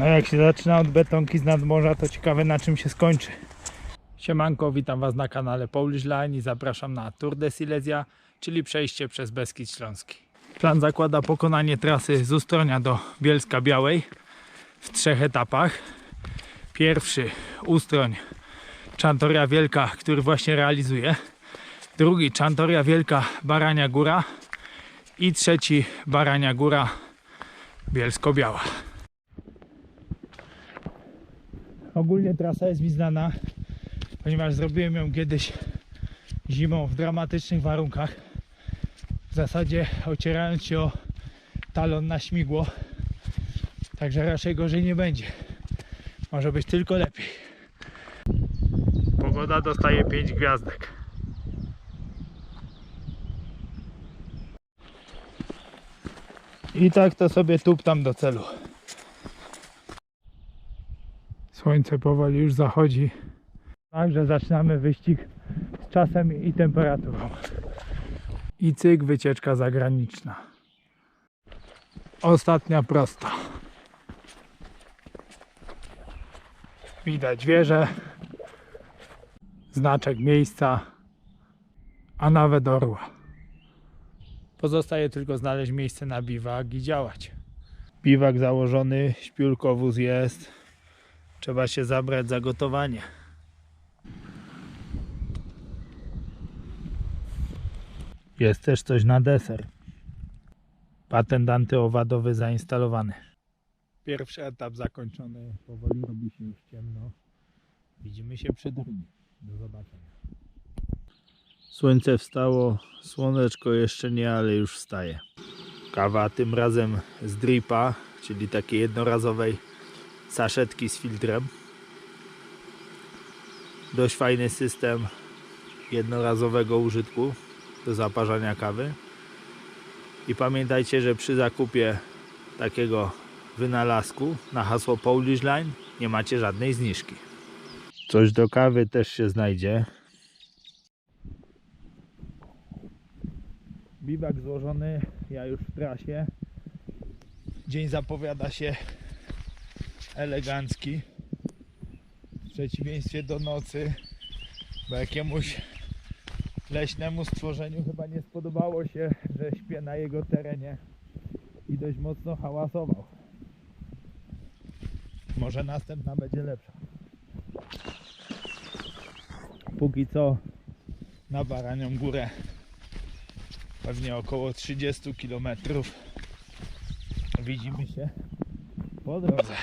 No jak się zaczyna od betonki z nadmorza, to ciekawe na czym się skończy. Siemanko, witam Was na kanale Polish Line i zapraszam na Tour de Silesia, czyli przejście przez Beskid Śląski. Plan zakłada pokonanie trasy z Ustronia do Bielska Białej w trzech etapach. Pierwszy Ustroń Czantoria Wielka, który właśnie realizuje. Drugi Czantoria Wielka Barania Góra i trzeci Barania Góra Bielsko-Biała. Ogólnie trasa jest mi znana, ponieważ zrobiłem ją kiedyś zimą w dramatycznych warunkach. W zasadzie ocierając się o talon na śmigło. Także raczej gorzej nie będzie. Może być tylko lepiej. Pogoda dostaje 5 gwiazdek. I tak to sobie tup tam do celu. Słońce powoli już zachodzi. Także zaczynamy wyścig z czasem i temperaturą. I cyk, wycieczka zagraniczna. Ostatnia prosta. Widać wieżę, znaczek miejsca, a nawet orła. Pozostaje tylko znaleźć miejsce na biwak i działać. Biwak założony, śpiulkowóz jest. Trzeba się zabrać za gotowanie. Jest też coś na deser. Patent antyowadowy zainstalowany. Pierwszy etap zakończony. Powoli robi się już ciemno. Widzimy się przy drugim. Do zobaczenia. Słońce wstało, słoneczko jeszcze nie, ale już wstaje. Kawa tym razem z dripa, czyli takiej jednorazowej saszetki z filtrem. Dość fajny system jednorazowego użytku do zaparzania kawy. I pamiętajcie, że przy zakupie takiego wynalazku na hasło Polish Line nie macie żadnej zniżki. Coś do kawy też się znajdzie. Biwak złożony, ja już w trasie. Dzień zapowiada się elegancki. W przeciwieństwie do nocy, bo jakiemuś leśnemu stworzeniu chyba nie spodobało się, że śpię na jego terenie i dość mocno hałasował. Może następna będzie lepsza. Póki co na Baranią Górę pewnie około 30 km widzimy się po drodze.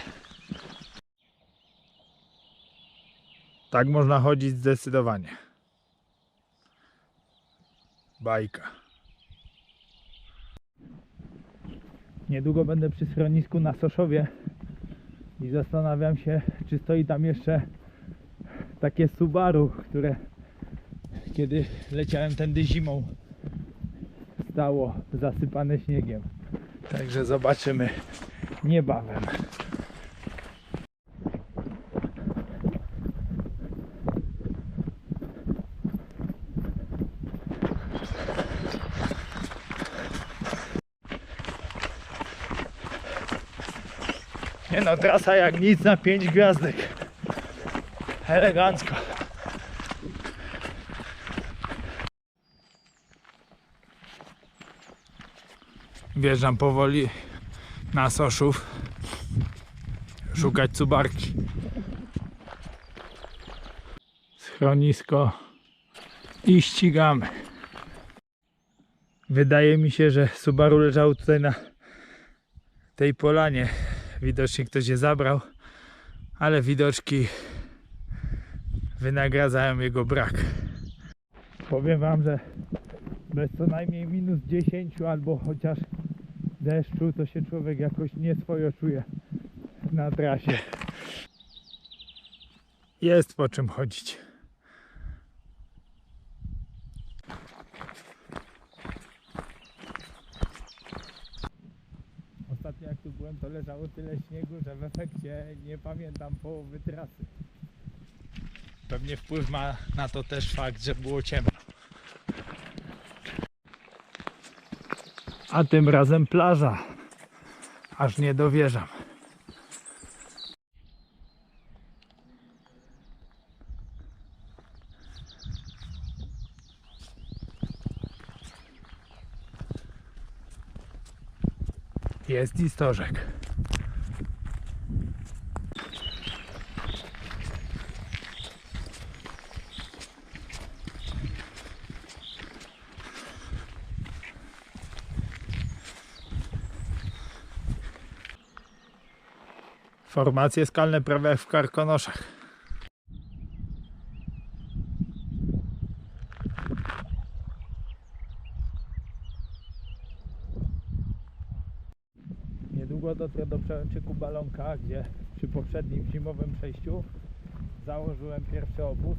Tak można chodzić zdecydowanie. Bajka. Niedługo będę przy schronisku na Soszowie i zastanawiam się, czy stoi tam jeszcze takie Subaru, które kiedy leciałem tędy zimą stało zasypane śniegiem. Także zobaczymy niebawem. No, trasa jak nic na 5 gwiazdek. Elegancko. Wjeżdżam powoli na Soszów. Szukać cubarki. Schronisko. I ścigamy. Wydaje mi się, że Subaru leżało tutaj na tej polanie. Widocznie ktoś je zabrał, ale widoczki wynagradzają jego brak. Powiem wam, że bez co najmniej minus 10 albo chociaż deszczu, to się człowiek jakoś nieswojo czuje na trasie. Jest po czym chodzić. To leżało tyle śniegu, że w efekcie nie pamiętam połowy trasy. Pewnie wpływ ma na to też fakt, że było ciemno. A tym razem plaża. Aż nie dowierzam. Jest i stożek. Formacje skalne prawie jak w Karkonoszach. Niedługo dotrę do przełęczyku Balonka, gdzie przy poprzednim zimowym przejściu założyłem pierwszy obóz.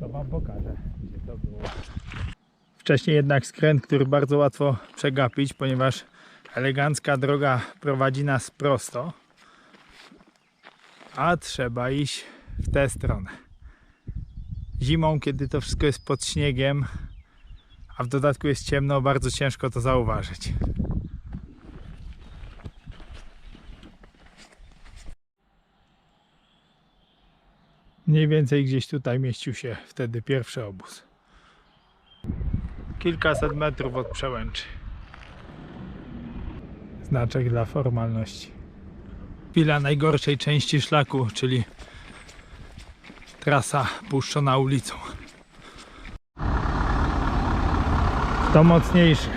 To Wam pokażę, gdzie to było. Wcześniej jednak skręt, który bardzo łatwo przegapić, ponieważ elegancka droga prowadzi nas prosto, a trzeba iść w tę stronę. Zimą, kiedy to wszystko jest pod śniegiem, a w dodatku jest ciemno, bardzo ciężko to zauważyć. Mniej więcej gdzieś tutaj mieścił się wtedy pierwszy obóz. Kilkaset metrów od przełęczy. Znaczek dla formalności. Chwila najgorszej części szlaku, czyli trasa puszczona ulicą. To mocniejszy.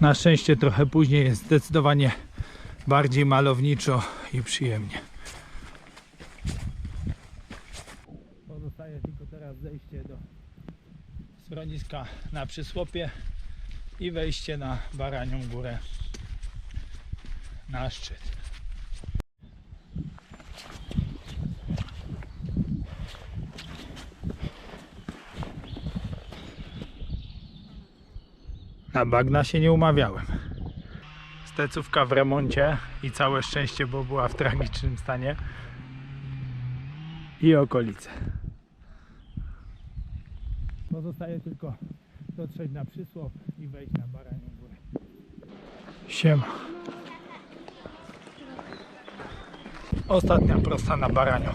Na szczęście trochę później jest zdecydowanie bardziej malowniczo i przyjemnie. Pozostaje tylko teraz zejście do na przysłopie i wejście na Baranią Górę na szczyt. Na bagna się nie umawiałem. Stecówka w remoncie i całe szczęście, bo była w tragicznym stanie. I okolice. Pozostaje tylko dotrzeć na przysłop i wejść na Baranią Górę. Siema. Ostatnia prosta na Baranią.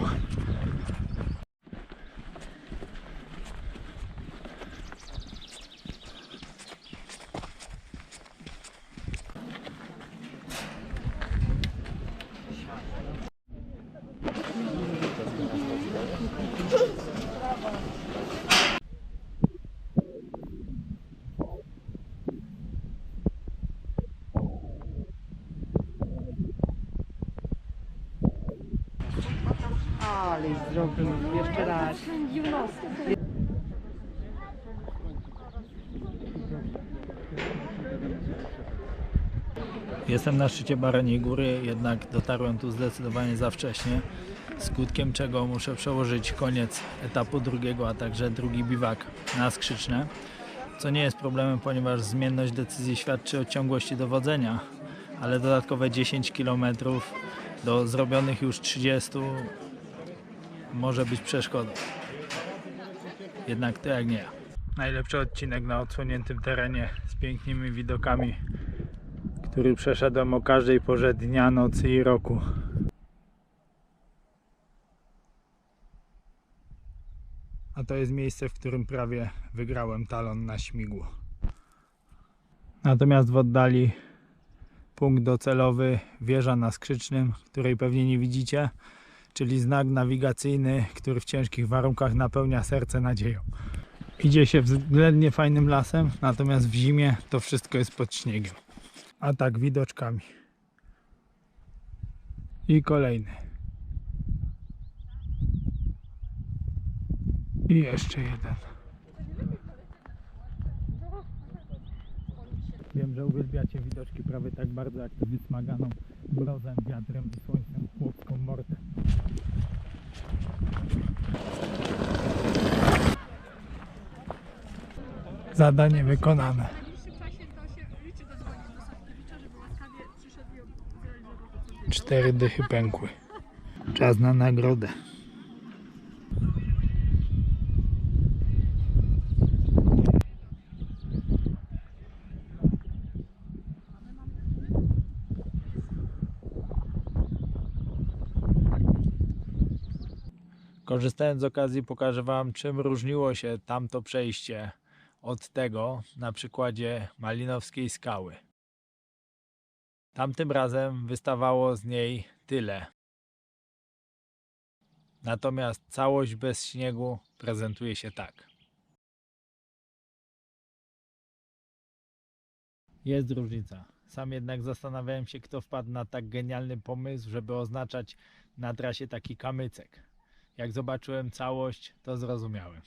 Ale zrobił jeszcze raz. Jestem na szczycie Baraniej Góry, jednak dotarłem tu zdecydowanie za wcześnie, skutkiem czego muszę przełożyć koniec etapu drugiego, a także drugi biwak na skrzyczne, co nie jest problemem, ponieważ zmienność decyzji świadczy o ciągłości dowodzenia, ale dodatkowe 10 km do zrobionych już 30 może być przeszkodą. Jednak to jak nie. Najlepszy odcinek na odsłoniętym terenie z pięknymi widokami który przeszedłem o każdej porze dnia, nocy i roku. A to jest miejsce, w którym prawie wygrałem talon na śmigło. Natomiast w oddali punkt docelowy, wieża na skrzycznym, której pewnie nie widzicie, czyli znak nawigacyjny, który w ciężkich warunkach napełnia serce nadzieją. Idzie się względnie fajnym lasem, natomiast w zimie to wszystko jest pod śniegiem a tak widoczkami. I kolejny. I jeszcze jeden. Wiem, że uwielbiacie widoczki prawie tak bardzo jak tę wysmaganą mrozem, wiatrem i słońcem chłopską mordę. Zadanie wykonane. Cztery dychy pękły. Czas na nagrodę. Korzystając z okazji pokażę Wam czym różniło się tamto przejście od tego na przykładzie Malinowskiej Skały. Tamtym razem wystawało z niej tyle. Natomiast całość bez śniegu prezentuje się tak. Jest różnica. Sam jednak zastanawiałem się, kto wpadł na tak genialny pomysł, żeby oznaczać na trasie taki kamycek. Jak zobaczyłem całość, to zrozumiałem.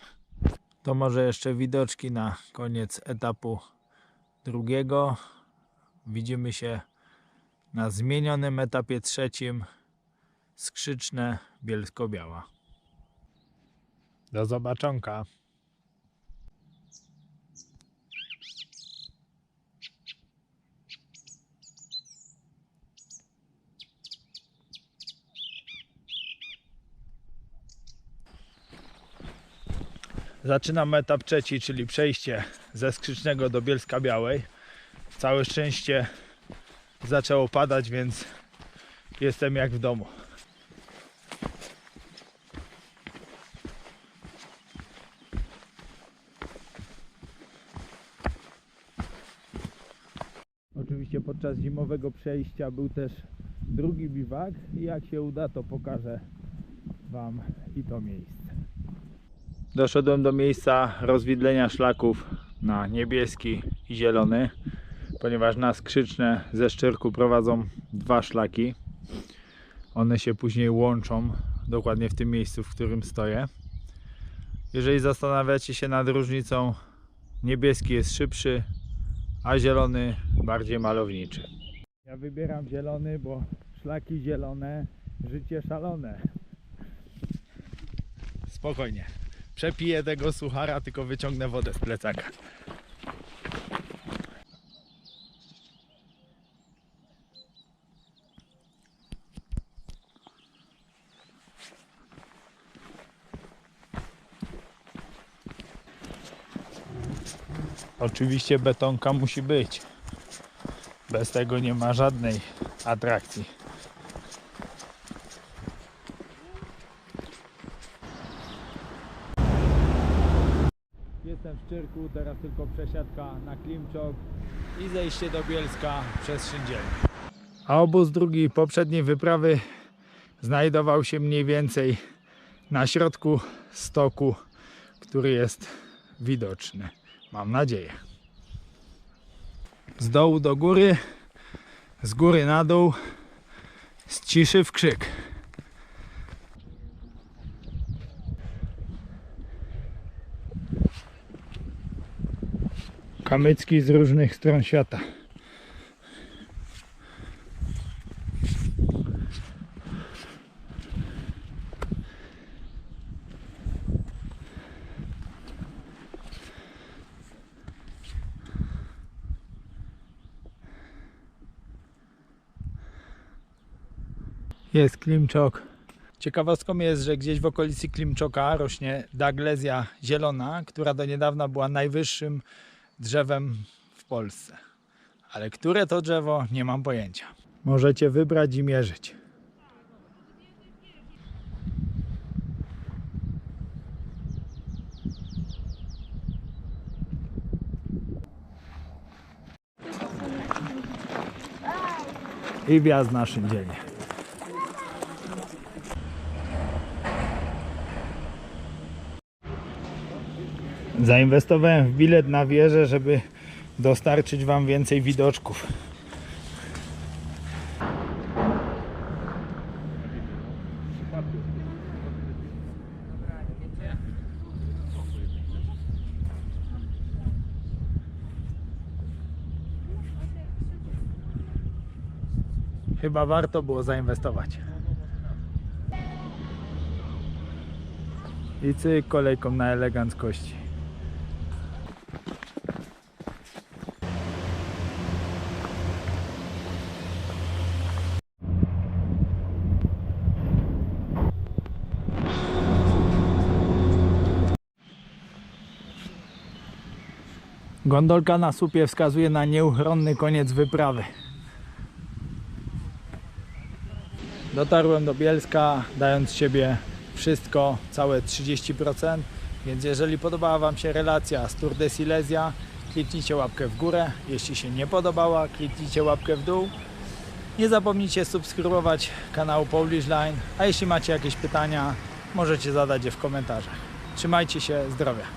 To może jeszcze widoczki na koniec etapu drugiego. Widzimy się na zmienionym etapie trzecim. Skrzyczne Bielsko-Biała. Do zobaczonka. Zaczynam etap trzeci, czyli przejście ze Skrzycznego do Bielska Białej. Całe szczęście zaczęło padać, więc jestem jak w domu. Oczywiście podczas zimowego przejścia był też drugi biwak i jak się uda to pokażę Wam i to miejsce. Doszedłem do miejsca rozwidlenia szlaków na niebieski i zielony, ponieważ na skrzyczne ze Szczyrku prowadzą dwa szlaki. One się później łączą dokładnie w tym miejscu, w którym stoję. Jeżeli zastanawiacie się nad różnicą, niebieski jest szybszy, a zielony bardziej malowniczy. Ja wybieram zielony, bo szlaki zielone, życie szalone. Spokojnie. Przepiję tego suchara, tylko wyciągnę wodę z plecaka. Oczywiście betonka musi być. Bez tego nie ma żadnej atrakcji. Jestem w teraz tylko przesiadka na Klimczok i zejście do Bielska przez Szyndzielnię. A obóz drugi poprzedniej wyprawy znajdował się mniej więcej na środku stoku, który jest widoczny. Mam nadzieję. Z dołu do góry, z góry na dół, z ciszy w krzyk. Kamycki z różnych stron świata. Jest Klimczok. Ciekawostką jest, że gdzieś w okolicy Klimczoka rośnie Daglezja zielona, która do niedawna była najwyższym drzewem w Polsce. Ale które to drzewo, nie mam pojęcia. Możecie wybrać i mierzyć. I wjazd na Szyndzielnię. Zainwestowałem w bilet na wieżę, żeby dostarczyć Wam więcej widoczków. Chyba warto było zainwestować. I cyk kolejką na eleganckości. Gondolka na słupie wskazuje na nieuchronny koniec wyprawy. Dotarłem do Bielska, dając siebie wszystko, całe 30%. Więc jeżeli podobała Wam się relacja z Tour de Silesia, kliknijcie łapkę w górę. Jeśli się nie podobała, kliknijcie łapkę w dół. Nie zapomnijcie subskrybować kanału Polish Line, a jeśli macie jakieś pytania, możecie zadać je w komentarzach. Trzymajcie się, zdrowia.